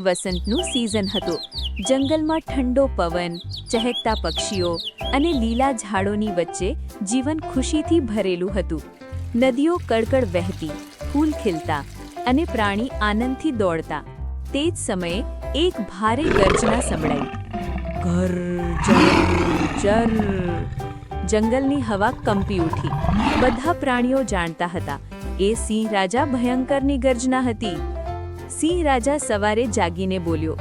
વસંતનું season હતું. જંગલમાં ઠંડો પવન, ચહેકતા પક્ષીઓ અને લીલા ઝાડોની વચ્ચે જીવન ખુશીથી ભરેલું હતું. નદીઓ કડકડ વહેતી, ફૂલ ખીલતા અને પ્રાણી આનંદથી દોડતા. તે જ સમયે એક ભારે ગર્જના સંભળાઈ. ઘર જર જંગલની હવા કંપી ઉઠી. બધા પ્રાણીઓ જાણતા હતા. એ સિંહ રાજા ભયંકરની ગર્જના હતી. સિંહ રાજા સવારે જાગીને બોલ્યો,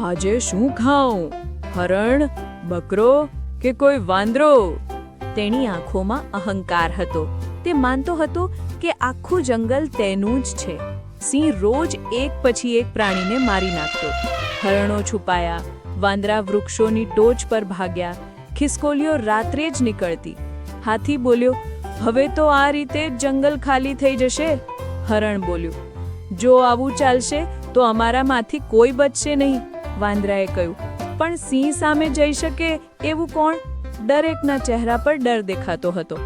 આજે શું ખાઉં? હરણ, બકરો કે કોઈ વાંદરો? તેની આંખોમાં અહંકાર હતો. તે માનતો હતો કે આખું જંગલ તેનું જ છે. સિંહ રોજ એક પછી એક પ્રાણીને મારી નાખતો. હરણો છુપાયા, વાંદરા વૃક્ષોની ટોચ પર ભાગ્યા, ખિસકોલીઓ રાત્રે જ નીકળતી. હાથી બોલ્યો, હવે તો આ રીતે જંગલ ખાલી થઈ જશે? હરણ બોલ્યું જો આવું ચાલશે, તો અમારામાંથી કોઈ બચશે નહીં, વાંદરાએ કહ્યું. પણ સિંહ સામે જઈ શકે એવું કોણ? દરેકના ચહેરા પર ડર દેખાતો હતો.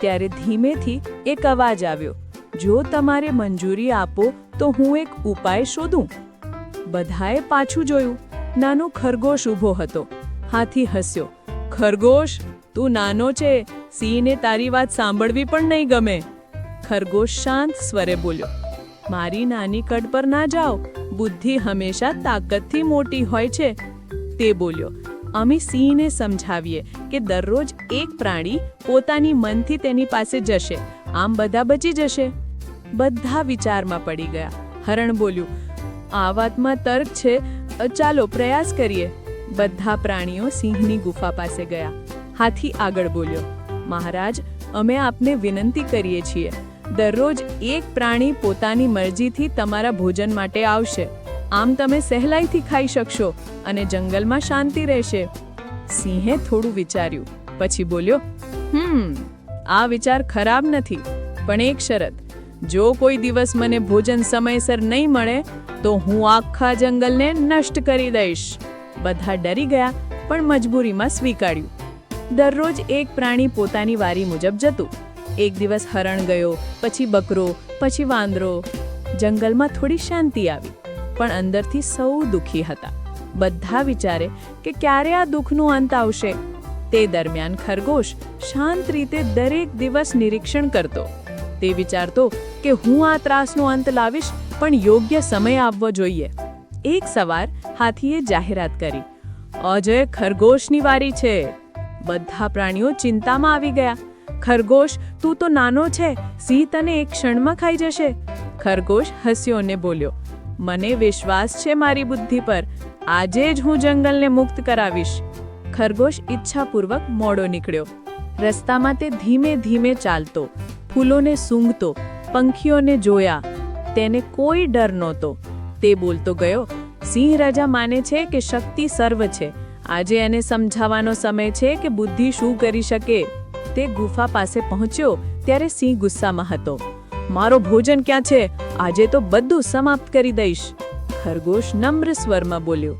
ત્યારે ધીમેથી એક અવાજ આવ્યો. જો તમારે મંજૂરી આપો, તો હું એક ઉપાય શોધું. બધાએ પાછું જોયું. નાનો ખરગોશ ઊભો હતો. હાથી હસ્યો. ખરગોશ, તું નાનો છે. સિંહને તારી વાત સાંભળવી પણ નહીં ગમે. ખરગોશ શાંત સ્વરે બોલ્યો. મારી નાની કડ પર ના જાઓ. બુદ્ધિ હંમેશા તાકતથી મોટી હોય છે. તે બોલ્યો, અમે સિંહને સમજાવીએ કે દરરોજ એક પ્રાણી પોતાની મનથી તેની પાસે જશે. આમ બધા બચી જશે. બધા વિચારમાં પડી ગયા. હરણ બોલ્યું, આ વાતમાં તર્ક છે. ચાલો પ્રયાસ કરીએ. બધા પ્રાણીઓ સિંહની ગુફા પાસે ગયા. હાથી આગળ બોલ્યો, મહારાજ, અમે આપને વિનંતી કરીએ છીએ. દરરોજ એક પ્રાણી પોતાની મરજીથી તમારા ભોજન માટે આવશે. આમ તમે સહેલાઈથી ખાઈ શકશો અને જંગલમાં શાંતિ રહેશે. સિંહે થોડું વિચાર્યું, પછી બોલ્યો, હમ, આ વિચાર ખરાબ નથી, પણ એક શરત. જો કોઈ દિવસ મને ભોજન સમયસર નહીં મળે, તો હું આખા જંગલને નષ્ટ કરી દઈશ. બધા ડરી ગયા, પણ મજબૂરીમાં સ્વીકાર્યું. દરરોજ એક પ્રાણી પોતાની વારી મુજબ જતું. એક દિવસ હરણ ગયો, પછી બકરો, પછી વાંદરો. જંગલમાં થોડી શાંતિ આવી, પણ અંદરથી સૌ દુઃખી હતા. બધા વિચારે કે ક્યારે આ દુઃખનો અંત આવશે? તે દરમિયાન ખરગોશ શાંત રીતે દરેક દિવસ નિરીક્ષણ કરતો. તે વિચારતો કે હું આ ત્રાસનો અંત લાવીશ, પણ યોગ્ય સમય આવવો જોઈએ. એક સવાર હાથીએ જાહેરાત કરી, અજય, ખરગોશની વારી છે. બધા પ્રાણીઓ ચિંતામાં આવી ગયા. ખરગોશ, તું તો નાનો છે, સિંહ તને એક ક્ષણમાં ખાઈ જશે. ખરગોશ હસ્યો અને બોલ્યો, મને વિશ્વાસ છે મારી બુદ્ધિ પર, આજે જ હું જંગલને મુક્ત કરાવીશ. ખરગોશ ઈચ્છાપૂર્વક મોડો નીકળ્યો. રસ્તામાં તે ધીમે ધીમે ચાલતો, ફૂલોને સૂંઘતો, પંખીઓને જોયા. તેને કોઈ ડર નહોતો. તે બોલતો ગયો, સિંહ રાજા માને છે કે શક્તિ સર્વ છે. આજે એને સમજાવવાનો સમય છે કે બુદ્ધિ શું કરી શકે. તે ગુફા પાસે પહોંચ્યો ત્યારે સિંહ ગુસ્સામાં હતો. મારો ભોજન ક્યાં છે? આજે તો બધું સમાપ્ત કરી દઈશ. ખરગોશ નમ્ર સ્વરમાં બોલ્યો.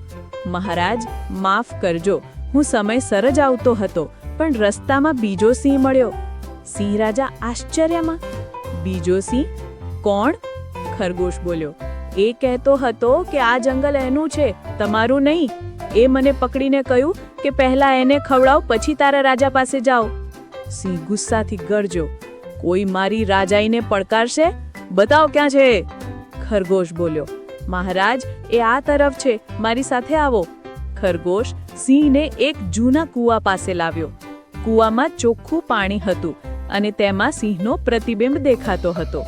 મહારાજ, માફ કરજો. હું સમયસર જ આવતો હતો, પણ રસ્તામાં બીજો સિંહ મળ્યો. સિંહ રાજા આશ્ચર્યમાં? બીજો સિંહ? કોણ? ખરગોશ બોલ્યો. એ કહેતો હતો કે આ જંગલ એનું છે, તમારું નહીં. એ મને પકડીને કહ્યું કે પહેલા એને ખવડાવ, પછી તારા રાજા પાસે જાઓ. સિંહ ગુસ્સાથી ગરજો. કોઈ મારી રાજાઈને પડકારશે? બતાવ ક્યાં છે? ખરગોશ બોલ્યો, મહારાજ, એ આ તરફ છે, મારી સાથે આવો. ખરગોશ સિંહને એક જૂના કૂવા પાસે લાવ્યો. કૂવામાં ચોખ્ખું પાણી હતું અને તેમાં સિંહનો પ્રતિબિંબ દેખાતો હતો.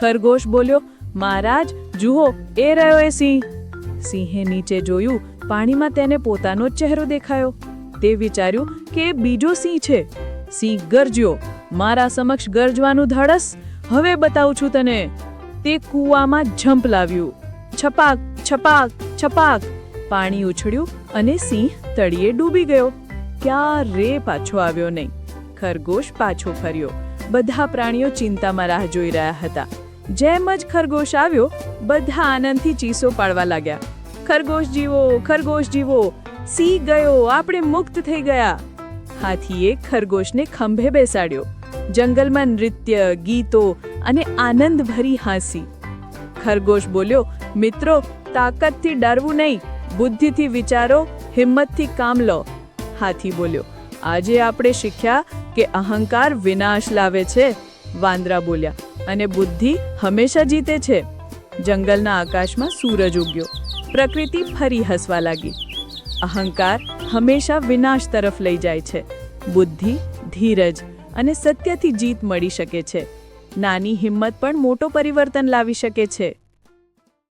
ખરગોશ બોલ્યો, મહારાજ, જુઓ, એ રહ્યો એ સિંહ. સિંહે નીચે જોયું, પાણીમાં તેને પોતાનો ચહેરો દેખાયો. તે વિચાર્યું કે બીજો સિંહ છે. સિંહ ગરજ્યો. મારા સમક્ષ ગરજવાનું ધડસ? હવે બતાવું છું તને. તે કૂવામાં જંપ લાવ્યું. છપાક છપાક છપાક. પાણી ઉછળ્યું અને સિંહ તળિયે ડૂબી ગયો. ક્યારે પાછો આવ્યો નહીં? ખરગોશ પાછો ફર્યો. બધા પ્રાણીઓ ચિંતામાં રાહ જોઈ રહ્યા હતા. જેમ જ ખરગોશ આવ્યો, બધા આનંદથી ચીસો પાડવા લાગ્યા. ખરગોશ જીવો ખરગોશ જીવો. સિંહ ગયો, આપણે મુક્ત થઈ ગયા. હાથીએ ખરગોશને ખંભે બેસાડ્યો. જંગલમાં નૃત્ય, ગીતો અને આનંદભરી હાંસી. ખરગોશ બોલ્યો, મિત્રો, તાકાતથી ડરવું નહીં. બુદ્ધિથી વિચારો, હિંમતથી કામ લો. હાથી બોલ્યો, આજે આપણે શીખ્યા કે અહંકાર વિનાશ લાવે છે. વાંદરા બોલ્યા, અને બુદ્ધિ હંમેશા જીતે છે. જંગલના આકાશમાં સૂરજ ઉગ્યો. પ્રકૃતિ ફરી હસવા લાગી. અહંકાર હંમેશા વિનાશ તરફ લઈ જાય છે. બુદ્ધિ, ધીરજ અને સત્યથી જીત મળી શકે છે. નાની હિંમત પણ મોટો પરિવર્તન લાવી શકે છે.